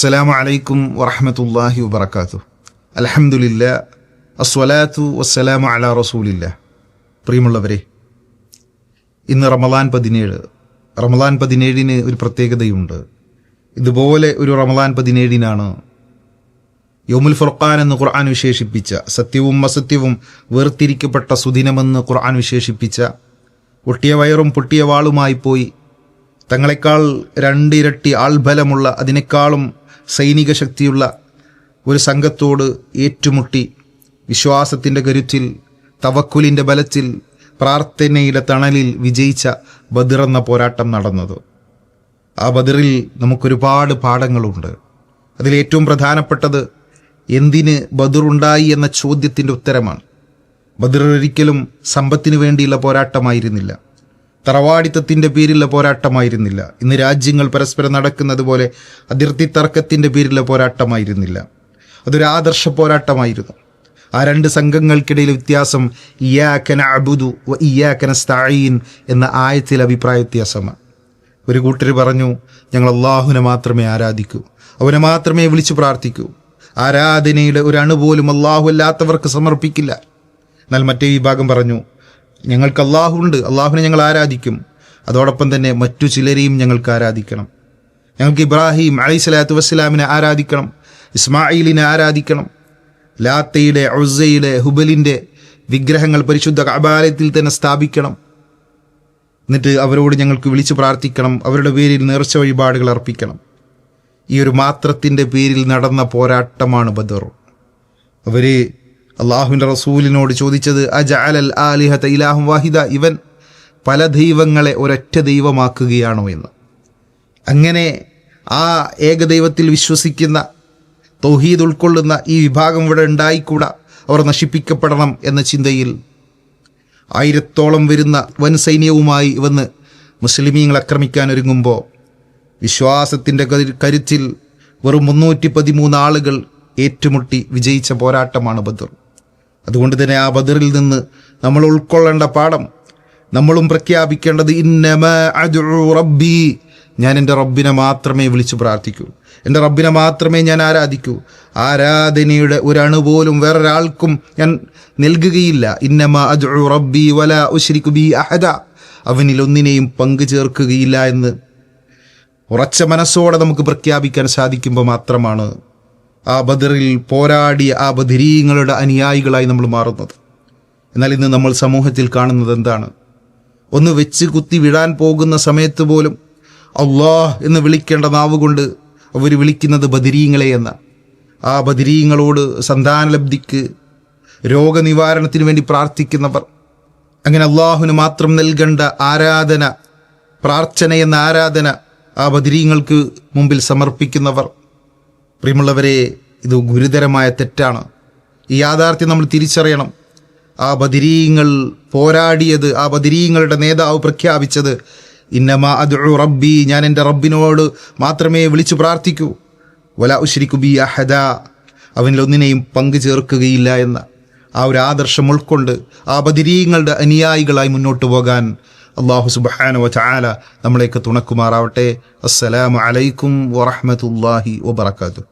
അസ്സലാമു അലൈക്കും വറഹമത്തല്ലാഹി വബർക്കാത്തു അലഹമുല്ല അസ്വലാത്തു വസ്സലാമു അല റസൂലില്ല. പ്രിയമുള്ളവരെ ഇന്ന് റമദാൻ പതിനേഴ്. റമദാൻ പതിനേഴിന് ഒരു പ്രത്യേകതയുണ്ട്. ഇതുപോലെ ഒരു റമദാൻ പതിനേഴിനാണ് യോമുൽ ഫുർഖാൻ എന്ന് ഖുർആൻ വിശേഷിപ്പിച്ച സത്യവും അസത്യവും വേർതിരിക്കപ്പെട്ട സുദിനമെന്ന് ഖുർആൻ വിശേഷിപ്പിച്ച പൊട്ടിയ വയറും പൊട്ടിയ വാളുമായി പോയി തങ്ങളെക്കാൾ രണ്ടിരട്ടി ആൾബലമുള്ള അതിനേക്കാളും സൈനിക ശക്തിയുള്ള ഒരു സംഘത്തോട് ഏറ്റുമുട്ടി വിശ്വാസത്തിന്റെ കരുത്തിൽ തവക്കുലിന്റെ ബലത്തിൽ പ്രാർത്ഥനയുടെ തണലിൽ വിജയിച്ച ബദിർ എന്ന പോരാട്ടം നടന്നത്. ആ ബദിറിൽ നമുക്കൊരുപാട് പാഠങ്ങളുണ്ട്. അതിലേറ്റവും പ്രധാനപ്പെട്ടത് എന്തിന് ബദിറുണ്ടായി എന്ന ചോദ്യത്തിന്റെ ഉത്തരമാണ്. ബദർ ഒരിക്കലും സമ്പത്തിനു വേണ്ടിയുള്ള പോരാട്ടമായിരുന്നില്ല. തറവാടിത്തത്തിന്റെ പേരിലുള്ള പോരാട്ടമായിരുന്നില്ല. ഇന്ന് രാജ്യങ്ങൾ പരസ്പരം നടക്കുന്നത് പോലെ അതിർത്തി തർക്കത്തിന്റെ പേരിലുള്ള പോരാട്ടമായിരുന്നില്ല. അതൊരു ആദർശ പോരാട്ടമായിരുന്നു. ആ രണ്ട് സംഘങ്ങൾക്കിടയിൽ വ്യത്യാസം ഇയാക്കന അബുദു ഇയാക്കന സ്ഥായീൻ എന്ന ആയത്തിൽ അഭിപ്രായ വ്യത്യാസമാണ്. ഒരു കൂട്ടർ പറഞ്ഞു ഞങ്ങൾ അള്ളാഹുവിനെ മാത്രമേ ആരാധിക്കൂ. അവനെ മാത്രമേ വിളിച്ചു പ്രാർത്ഥിക്കൂ. ആരാധനയുടെ ഒരു അണുപോലും അള്ളാഹു അല്ലാത്തവർക്ക് സമർപ്പിക്കില്ല. എന്നാൽ മറ്റേ വിഭാഗം പറഞ്ഞു ഞങ്ങൾക്ക് അള്ളാഹു ഉണ്ട്. അള്ളാഹുവിനെ ഞങ്ങൾ ആരാധിക്കും. അതോടൊപ്പം തന്നെ മറ്റു ചിലരെയും ഞങ്ങൾക്ക് ആരാധിക്കണം. ഞങ്ങൾക്ക് ഇബ്രാഹിം അലൈഹി സ്വലാത്തു വസ്സലാമിനെ ആരാധിക്കണം. ഇസ്മായിലിനെ ആരാധിക്കണം. ലാത്തയുടെ ഔസയുടെ ഹുബലിന്റെ വിഗ്രഹങ്ങൾ പരിശുദ്ധ കബാലയത്തിൽ തന്നെ സ്ഥാപിക്കണം. എന്നിട്ട് അവരോട് ഞങ്ങൾക്ക് വിളിച്ചു പ്രാർത്ഥിക്കണം. അവരുടെ പേരിൽ നേർച്ച വഴിപാടുകൾ അർപ്പിക്കണം. ഈ ഒരു മാത്രത്തിന്റെ പേരിൽ നടന്ന പോരാട്ടമാണ് ബദർ. അവർ അള്ളാഹുവിന്റെ റസൂലിനോട് ചോദിച്ചത് അജ അലൽ ആലിഹത്ത ഇലാഹും വാഹിദ? ഇവൻ പല ദൈവങ്ങളെ ഒരൊറ്റ ദൈവമാക്കുകയാണോ എന്ന്. അങ്ങനെ ആ ഏകദൈവത്തിൽ വിശ്വസിക്കുന്ന തൗഹീദ് ഉൾക്കൊള്ളുന്ന ഈ വിഭാഗം ഇവിടെ ഉണ്ടായിക്കൂടാ അവർ നശിപ്പിക്കപ്പെടണം എന്ന ചിന്തയിൽ ആയിരത്തോളം വരുന്ന വൻ സൈന്യവുമായി വന്ന് മുസ്ലിമീങ്ങൾ ആക്രമിക്കാൻ ഒരുങ്ങുമ്പോൾ വിശ്വാസത്തിന്റെ കരുത്തിൽ വെറും മുന്നൂറ്റി പതിമൂന്ന് ആളുകൾ ഏറ്റുമുട്ടി വിജയിച്ച പോരാട്ടമാണ് ബദർ. അതുകൊണ്ട് തന്നെ ആ ബദറിൽ നിന്ന് നമ്മൾ ഉൾക്കൊള്ളേണ്ട പാഠം നമ്മളും പ്രഖ്യാപിക്കേണ്ടത് റബ്ബി ഞാൻ എന്റെ റബ്ബിനെ മാത്രമേ വിളിച്ച് പ്രാർത്ഥിക്കൂ. എന്റെ റബ്ബിനെ മാത്രമേ ഞാൻ ആരാധിക്കൂ. ആരാധനയുടെ ഒരണു പോലും വേറൊരാൾക്കും ഞാൻ നൽകുകയില്ല. ഇന്നമ അജു റബ്ബി വല ഉശരിക്കു ബി അഹദ അവനിൽ ഒന്നിനെയും പങ്കു ചേർക്കുകയില്ല എന്ന് ഉറച്ച മനസ്സോടെ നമുക്ക് പ്രഖ്യാപിക്കാൻ സാധിക്കുമ്പോൾ മാത്രമാണ് ആ ബദറിൽ പോരാടിയ ആ ബദരീങ്ങളുടെ അനുയായികളായി നമ്മൾ മാറുന്നത്. എന്നാൽ ഇന്ന് നമ്മൾ സമൂഹത്തിൽ കാണുന്നത് എന്താണ്? ഒന്ന് വെച്ച് കുത്തി വിടാൻ പോകുന്ന സമയത്ത് പോലും അള്ളാഹ് എന്ന് വിളിക്കേണ്ട നാവ് കൊണ്ട് അവർ വിളിക്കുന്നത് ബദരീങ്ങളെ എന്ന. ആ ബദരീങ്ങളോട് സന്താനലബ്ധിക്ക് രോഗനിവാരണത്തിന് വേണ്ടി പ്രാർത്ഥിക്കുന്നവർ അങ്ങനെ അള്ളാഹുവിന് മാത്രം നൽകേണ്ട ആരാധന പ്രാർത്ഥന എന്ന ആരാധന ആ ബദരീങ്ങൾക്ക് മുമ്പിൽ സമർപ്പിക്കുന്നവർ പ്രിയമുള്ളവരെ ഇത് ഗുരുതരമായ തെറ്റാണ്. ഈ യാഥാർത്ഥ്യം നമ്മൾ തിരിച്ചറിയണം. ആ ബദിരീങ്ങൾ പോരാടിയത് ആ ബദിരീങ്ങളുടെ നേതാവ് പ്രഖ്യാപിച്ചത് ഇന്നമ അത് റബ്ബി ഞാൻ എന്റെ റബ്ബിനോട് മാത്രമേ വിളിച്ചു പ്രാർത്ഥിക്കൂ. വല ഉശ്രിക്കുബി അഹദ അവനിലൊന്നിനെയും പങ്കു ചേർക്കുകയില്ല എന്ന ആ ഒരു ആദർശം ഉൾക്കൊണ്ട് ആ ബദിരീങ്ങളുടെ അനുയായികളായി മുന്നോട്ട് പോകാൻ അള്ളാഹു സുബാന ചാല നമ്മളെയൊക്കെ തുണക്കുമാറാവട്ടെ. അസ്സലാമു അലൈക്കും വറഹമത്തല്ലാഹി വബർക്കാത്തു